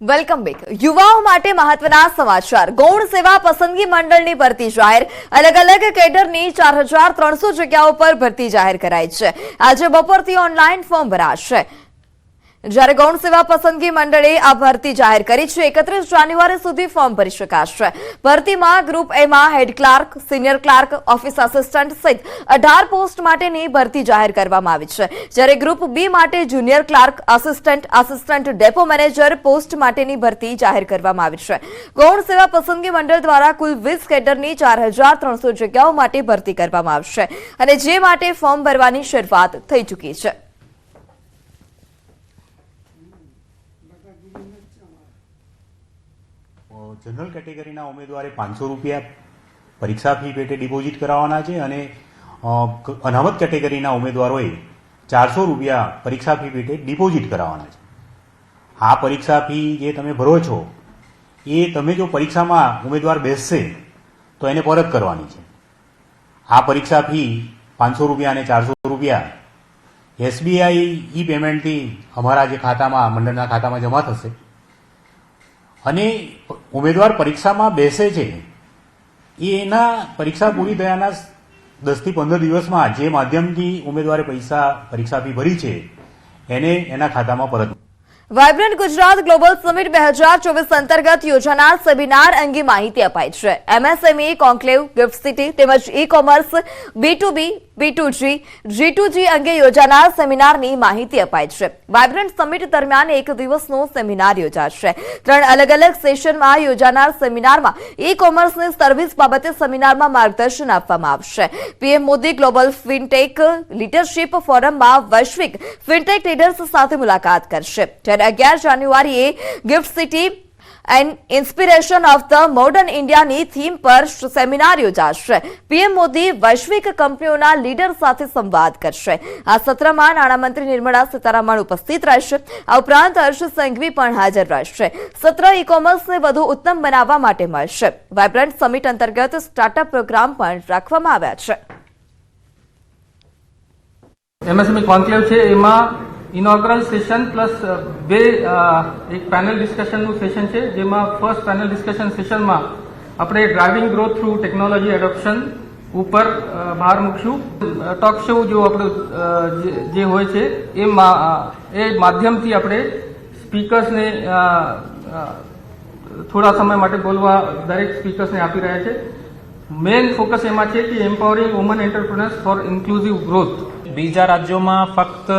Welcome back યુવાઓ માટે મહત્વના સમાચાર. ગૌણ સેવા પસંદગી મંડળની ભરતી જાહેર. અલગ અલગ કેડરની ચાર હજાર ત્રણસો જગ્યાઓ પર ભરતી જાહેર કરાઈ છે. આજે બપોરથી ઓનલાઈન ફોર્મ ભરાશે. જ્યારે ગૌણ સેવા પસંદગી મંડળે આ ભરતી જાહેર કરી છે, એકત્રીસ જાન્યુઆરી સુધી ફોર્મ ભરી શકાશે. ભરતીમાં ગ્રુપ એમાં head clerk, senior clerk, office assistant સહિત અઢાર પોસ્ટ માટેની ભરતી જાહેર કરવામાં આવી છે. જ્યારે ગ્રુપ બી માટે junior clerk assistant assistant depot manager post માટેની ભરતી જાહેર કરવામાં આવી છે. ગૌણ સેવા પસંદગી મંડળ દ્વારા કુલ વીસ કેડરની ચાર હજાર ત્રણસો જગ્યાઓ માટે ભરતી કરવામાં આવશે અને જે માટે ફોર્મ ભરવાની શરૂઆત થઈ ચૂકી છે. જનરલ કેટેગરીના ઉમેદવારે પાંચસો રૂપિયા પરીક્ષા ફી પેટે ડિપોઝિટ કરાવવાના છે અને અનામત કેટેગરીના ઉમેદવારોએ ચારસો રૂપિયા પરીક્ષા ફી પેટે ડિપોઝિટ કરાવવાના છે. આ પરીક્ષા ફી જે તમે ભરો છો, એ તમે જો પરીક્ષામાં ઉમેદવાર બેસશે, તો એને પરત કરવાની છે. આ પરીક્ષા ફી પાંચસો રૂપિયા અને ચારસો રૂપિયા એસબીઆઈ ઈ પેમેન્ટથી અમારા જે ખાતામાં, મંડળના ખાતામાં જમા થશે. અને ઉમેદવાર પરીક્ષામાં બેસે છે. એના પરીક્ષા પૂરી થયાના દસથી પંદર દિવસમાં જે માધ્યમથી ઉમેદવારે પૈસા, પરીક્ષા ફી ભરી છે, એને એના ખાતામાં પરત વાયબ્રન્ટ ગુજરાત ગ્લોબલ સમિટ બે હજાર ચોવીસ અંતર્ગત યોજાનાર સેમિનાર અંગે માહિતી અપાઈ છે. એમએસએમઈ, કોન્ક્લેવ ગિફ્ટ સિટી તેમજ E commerce B to B B to G G to G અંગે યોજાનાર સેમિનારની માહિતી અપાય છે. વાયબ્રન્ટ સમિટ દરમિયાન એક દિવસનો સેમિનાર યોજાશે. ત્રણ અલગ અલગ સેશનમાં યોજાનાર સેમિનારમાં ઈ કોમર્સની સર્વિસ બાબતે સેમિનારમાં માર્ગદર્શન આપવામાં આવશે. PM Modi global fintech leadership ફોરમમાં વૈશ્વિક ફિનટેક લીડર્સ સાથે મુલાકાત કરશે. જ્યારે અગિયાર જાન્યુઆરીએ gift city and inspiration of the modern ઇન્ડિયાની થીમ પર સેમિનાર યોજાશે. પીએમ મોદી વૈશ્વિક કંપનીઓના લીડર સાથે સંવાદ કરશે. આ સત્રમાં નાણામંત્રી નિર્મળા સીતારામન ઉપસ્થિત રહેશે. આ ઉપરાંત હર્ષ સંઘવી પણ હાજર રહેશે. સત્ર ઈ કોમર્સને વધુ ઉત્તમ બનાવવા માટે મળશે. વાયબ્રન્ટ સમિટ અંતર્ગત સ્ટાર્ટઅપ પ્રોગ્રામ પણ રાખવામાં આવ્યા છે. એમએસએમઈ કોન્ક્લેવ છે. એમાં ઇનોગ્રલ સેશન પ્લસ બે એક પેનલ ડિસ્કશનનું સેશન છે, જેમાં ફર્સ્ટ પેનલ ડિસ્કશન સેશનમાં આપણે driving growth through technology adoption ઉપર ભાર મૂકશું. ટોક શો જો આપણું જે- હોય છે, એ એ માધ્યમથી આપણે સ્પીકર્સને થોડા સમય માટે બોલવા દરેક સ્પીકર્સને આપી રહ્યા છે. મેઇન ફોકસ એમાં છે કે empowering woman entrepreneurs for inclusive growth બીજા રાજ્યોમાં ફક્ત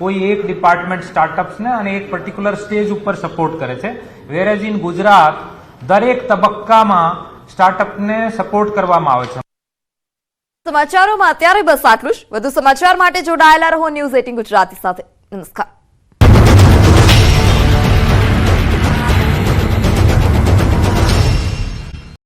કોઈ એક ડિપાર્ટમેન્ટ સ્ટાર્ટઅપ્સને અને એક પર્ટિક્યુલર સ્ટેજ ઉપર સપોર્ટ કરે છે. વેરેજ ઇન ગુજરાત દરેક તબક્કામાં સ્ટાર્ટઅપને સપોર્ટ કરવામાં આવે છે. સમાચારોમાં અત્યારે બસ આટલું વધુ સમાચાર માટે જોડાયેલા રહો ન્યૂઝ એટીન ગુજરાતી સાથે. નમસ્કાર.